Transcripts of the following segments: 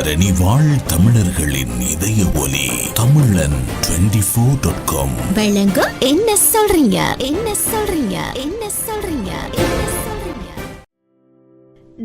தரணி வாழ் தமிழர்களின் இதய ஒலி தமிழன் டுவெண்டி ஃபோர் டாட் காம் வழங்கும் என்ன சொல்றீங்க? என்ன சொல்றீங்க? என்ன சொல்றீங்க? என்ன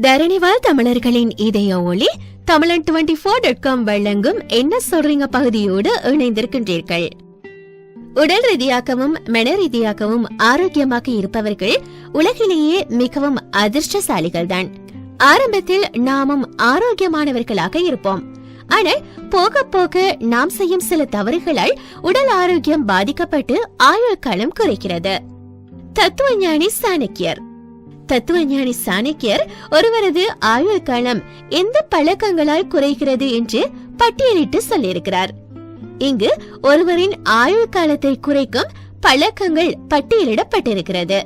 தரணிவால் தமிழர்களின் இதய ஒளி தமிழன் டுவெண்டி ஃபோர் டாட் காம் வழங்கும் என்ன சொல்றீங்க பகுதியோடு இணைந்திருக்கின்றீர்கள். உடல் ரீதியாகவும் மன ரீதியாகவும் ஆரோக்கியமாக இருப்பவர்கள் உலகிலேயே மிகவும் அதிர்ஷ்டசாலிகள்தான். ஆரம்பத்தில் நாமும் ஆரோக்கியமானவர்களாக இருப்போம். ஆனால் போக போக நாம் செய்யும் சில தவறுகளால் உடல் ஆரோக்கியம் பாதிக்கப்பட்டு ஆயுள் காலம் குறைக்கிறது தத்துவஞானி சாணக்கியர். தத்துவஞானி சாணக்கியர் ஒருவரது ஆயுள் காலம் எந்த பழக்கங்களால் குறைகிறது என்று பட்டியலிட்டு சொல்லியிருக்கிறார். இங்கு ஒருவரின் ஆயுள் காலத்தை குறைக்கும் பழக்கங்கள் பட்டியலிடப்பட்டிருக்கிறது.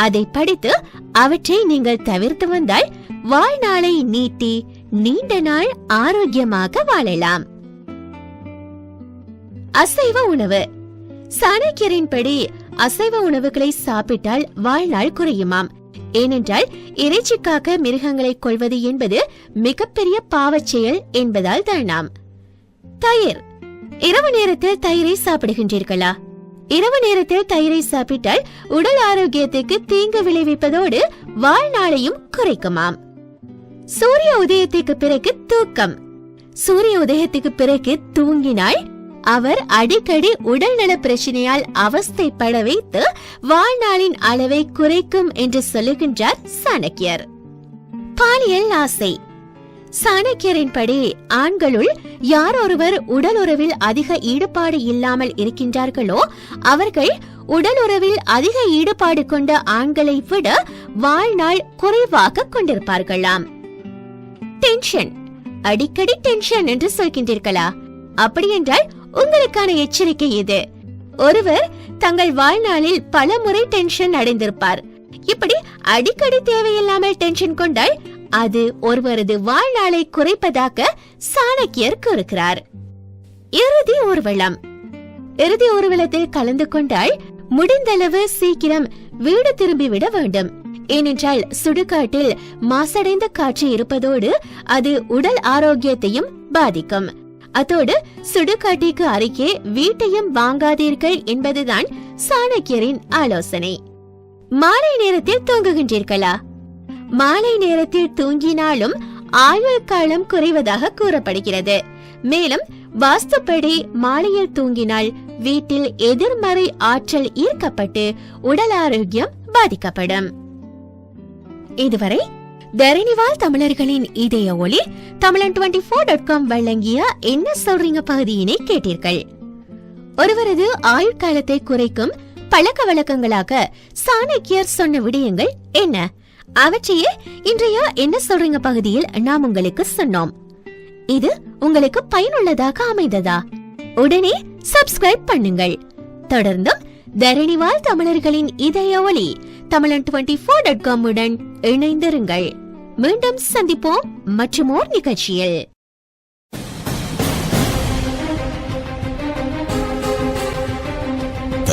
அதை படித்து அவற்றை நீங்கள் தவிர்த்து வந்தால் வாழ்நாளை நீட்டி நீண்ட நாள் ஆரோக்கியமாக வாழலாம். அசைவ உணவு. சாணக்கியரின்படி அசைவ உணவுகளை சாப்பிட்டால் வாழ்நாள் குறையுமாம். ஏனென்றால் இறைச்சிக்காக மிருகங்களை கொள்வது என்பது மிகப்பெரிய பாவச் செயல் என்பதால் தானாம் தயிர். இரவு நேரத்தில் தயிரை சாப்பிடுகின்றீர்களா? இரவு நேரத்தில் தயிரை சாப்பிட்டால் உடல் ஆரோக்கியத்துக்கு தீங்கு விளைவிப்பதோடு வாழ்நாளையும் குறைக்குமாம். சூரிய உதயத்துக்கு பிறகு தூக்கம். சூரிய உதயத்துக்கு பிறகு தூங்கினால் அவர் அடிக்கடி உடல்நல பிரச்சனையால் அவஸ்தைப்பட வைத்து வாழ்நாளின் அளவை குறைக்கும் என்று சொல்லுகின்றார் சாணக்கியர். பாலியல் ஆசை. சாணக்கியரின்படி ஆண்களுள் யார் ஒருவர் உடல் உறவில் அதிக ஈடுபாடு இல்லாமல் இருக்கின்றார்களோ அவர்கள் உடல் உறவில் அதிக ஈடுபாடு கொண்ட ஆண்களை விட வாழ்நாள் குறைவாக கொண்டிருப்பார்களாம். டென்ஷன் அடிக்கடி டென்ஷன் என்று சொல்கின்றீர்களா? அப்படியென்றால் உங்களுக்கான எச்சரிக்கை இது. ஒருவர் தங்கள் வாழ்நாளில் பல முறை டென்ஷன் அடைந்திருப்பார். இப்படி அடிக்கடி தேவையில்லாமல் டென்ஷன் கொண்டால் அது ஒருவரது வாழ்நாளை குறைப்பதாக சாணக்கியர் கூறுகிறார். இறுதி ஊர்வலம். இறுதி ஊர்வலத்தில் கலந்து கொண்டால் முடிந்தளவு சீக்கிரம் வீடு திரும்பிவிட வேண்டும். ஏனென்றால் சுடுகாட்டில் மாசடைந்த காற்று இருப்பதோடு அது உடல் ஆரோக்கியத்தையும் பாதிக்கும். அதோடு சுடுகாட்டிற்கு அருகே வீட்டையும் வாங்காதீர்கள் என்பதுதான் சாணக்கியரின் ஆலோசனை. மாலை நேரத்தில் தூங்குகின்றீர்களா? மாலை நேரத்தில் தூங்கினாலும் ஆயுள் காலம் குறைவதாக கூறப்படுகிறது. மேலும் வாஸ்துப்படி மாலையில் தூங்கினால் வீட்டில் எதிர்மறை ஆற்றல் ஈர்க்கப்பட்டு உடல் ஆரோக்கியம் பாதிக்கப்படும். இதுவரை தரணிவால் தமிழர்களின் இதய ஒளி தமிழன் டுவெண்டி ஃபோர் டாட் காம் வழங்கிய என்ன சொல்றீங்க பகுதியினை கேட்டீர்கள். ஒருவரது ஆயுட்காலத்தை குறைக்கும் பழக்க வழக்கங்களாக சாணக்கியர் சொன்ன விடயங்கள் என்ன? அவற்றையே இன்றைய என்ன சொல்றீங்க பகுதியில் நாம் உங்களுக்கு சொன்னோம். இது உங்களுக்கு பயனுள்ளதாக அமைந்ததா? உடனே சப்ஸ்கிரைப் பண்ணுங்கள். தொடர்ந்தும் தரணிவால் தமிழர்களின் இதய ஒளி தமிழன் டுவெண்ட்டி ஃபோர் டாட் காம் உடன் இணைந்திருங்கள். மீண்டும் சந்திப்போம் மற்றும் ஓர் நிகழ்ச்சியில்.